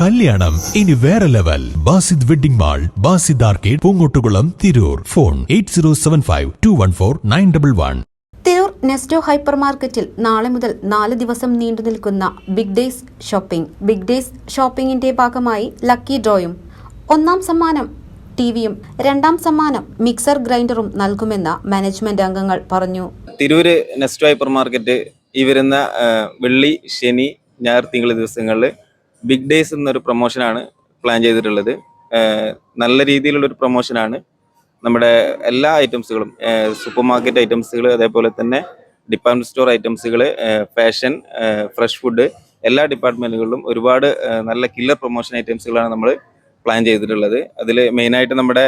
കല്യാണം. ഇനി വേറെ level. Basid wedding mall Basid arcade Poongottukulam Tirur. Phone eight zero seven five two one four nine double one. Tirur Nesto hyper മാർക്കറ്റിൽ നാളെ മുതൽ നാല് ദിവസം നീണ്ടു നിൽക്കുന്ന big days shopping. Big days ഷോപ്പിംഗിന്റെ ഭാഗമായി ലക്കി ഡ്രോയും ഒന്നാം സമ്മാനം ടിവിയും രണ്ടാം സമ്മാനം മിക്സർ ഗ്രൈൻഡറും നൽകുമെന്ന് മാനേജ്മെന്റ് അംഗങ്ങൾ പറഞ്ഞു. തിരൂര് നെസ്റ്റോ ഹൈപ്പർ മാർക്കറ്റ് ഈ വരുന്ന വെള്ളി ശനി ഞായർ തിങ്കൾ ദിവസങ്ങളിൽ ബിഗ് ഡേയ്സ് എന്നൊരു പ്രൊമോഷനാണ് പ്ലാൻ ചെയ്തിട്ടുള്ളത്. നല്ല രീതിയിലുള്ള ഒരു പ്രൊമോഷനാണ് നമ്മുടെ എല്ലാ ഐറ്റംസുകളും സൂപ്പർ മാർക്കറ്റ് ഐറ്റംസുകൾ അതേപോലെ തന്നെ ഡിപ്പാർട്ട്മെന്റ് സ്റ്റോർ ഐറ്റംസുകൾ ഫാഷൻ ഫ്രഷ് ഫുഡ് എല്ലാ ഡിപ്പാർട്ട്മെന്റുകളിലും ഒരുപാട് നല്ല കില്ലർ പ്രൊമോഷൻ ഐറ്റംസുകളാണ് നമ്മൾ പ്ലാൻ ചെയ്തിട്ടുള്ളത്. അതിൽ മെയിനായിട്ട് നമ്മുടെ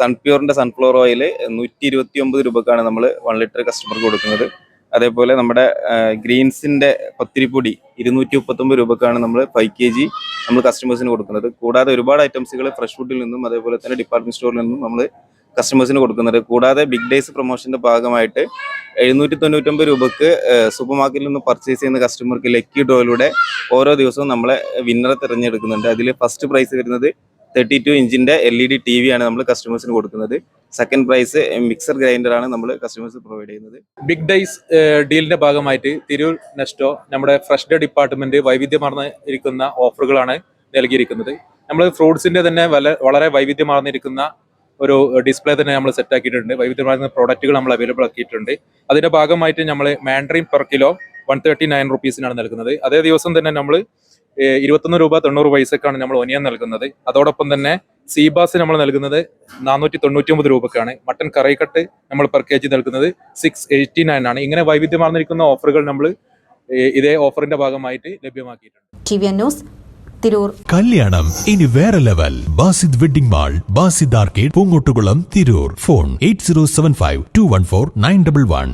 സൺപ്യൂറിന്റെ സൺഫ്ലവർ ഓയിൽ നൂറ്റി ഇരുപത്തി ഒമ്പത് രൂപക്കാണ് നമ്മൾ വൺ ലിറ്റർ കസ്റ്റമർക്ക് കൊടുക്കുന്നത്. അതേപോലെ നമ്മുടെ ഗ്രീൻസിന്റെ പത്തിരിപ്പൊടി ഇരുന്നൂറ്റി മുപ്പത്തൊമ്പത് രൂപക്കാണ് നമ്മൾ ഫൈവ് കെ ജി നമ്മൾ കസ്റ്റമേഴ്സിന് കൊടുക്കുന്നത്. കൂടാതെ ഒരുപാട് ഐറ്റംസുകൾ ഫ്രഷ് ഫുഡിൽ നിന്നും അതേപോലെ തന്നെ ഡിപ്പാർട്ട്മെന്റ് സ്റ്റോറിൽ നിന്നും നമ്മൾ കസ്റ്റമേഴ്സിന് കൊടുക്കുന്നുണ്ട് കൂടാതെ ബിഗ് ഡേയ്സ് പ്രൊമോഷന്റെ ഭാഗമായിട്ട് എഴുന്നൂറ്റി തൊണ്ണൂറ്റൊമ്പത് രൂപക്ക് സൂപ്പർ മാർക്കറ്റിൽ നിന്ന് പർച്ചേസ് ചെയ്യുന്ന കസ്റ്റമർക്ക് ലക്കി ഡ്രോയിലൂടെ ഓരോ ദിവസവും നമ്മളെ വിന്നറെ തിരഞ്ഞെടുക്കുന്നുണ്ട്. അതിൽ ഫസ്റ്റ് പ്രൈസ് വരുന്നത് thirty two ഇഞ്ചിന്റെ L E D T V ആണ് നമ്മൾ കസ്റ്റമേഴ്സിന് കൊടുക്കുന്നത്. സെക്കൻഡ് പ്രൈസ് മിക്സർ ഗ്രൈൻഡർ ആണ് നമ്മൾ കസ്റ്റമേഴ്സ് പ്രൊവൈഡ് ചെയ്യുന്നത്. ബിഗ് ഡൈസ് ഡീലിന്റെ ഭാഗമായിട്ട് തിരൂർ നെസ്റ്റോ നമ്മുടെ ഫ്രഷ് ഡേ ഡിപ്പാർട്ട്മെന്റ് വൈവിധ്യമാർന്ന ഇരിക്കുന്ന ഓഫറുകളാണ് നൽകിയിരിക്കുന്നത്. നമ്മൾ ഫ്രൂട്ട്സിന്റെ തന്നെ വളരെ വൈവിധ്യമാർന്നിരിക്കുന്ന ഒരു ഡിസ്പ്ലേ തന്നെ നമ്മൾ സെറ്റ് ആക്കിയിട്ടുണ്ട്. വൈവിധ്യമാർന്ന പ്രോഡക്റ്റുകൾ നമ്മൾ അവൈലബിൾ ആക്കിയിട്ടുണ്ട്. അതിന്റെ ഭാഗമായിട്ട് നമ്മൾ mandarin per kilo one thirty nine റുപ്പീസിനാണ് നൽകുന്നത്. അതേ ദിവസം തന്നെ നമ്മൾ ഇരുപത്തൊന്ന് രൂപ തൊണ്ണൂറ് പൈസക്കാണ് നമ്മൾ ഒനിയൻ നൽകുന്നത്. അതോടൊപ്പം തന്നെ സീബാസ് നമ്മൾ നൽകുന്നത് നാനൂറ്റി തൊണ്ണൂറ്റി ഒമ്പത് രൂപക്കാണ്. മട്ടൻ കറിക്കട്ട് നമ്മൾ പെർ കെ ജി നൽകുന്നത് സിക്സ് എയ്റ്റി നയൻ ആണ്. ഇങ്ങനെ വൈവിധ്യമാർന്നിരിക്കുന്ന ഓഫറുകൾ നമ്മൾ ഇതേ ഓഫറിന്റെ ഭാഗമായിട്ട് ലഭ്യമാക്കിയിട്ടുണ്ട്. ന്യൂസ് തിരൂർ. കല്യാണം ഇനി വേറെ level Basid wedding mall Basid arcade Poongottukulam Tirur. Phone eight zero seven five two one four nine double one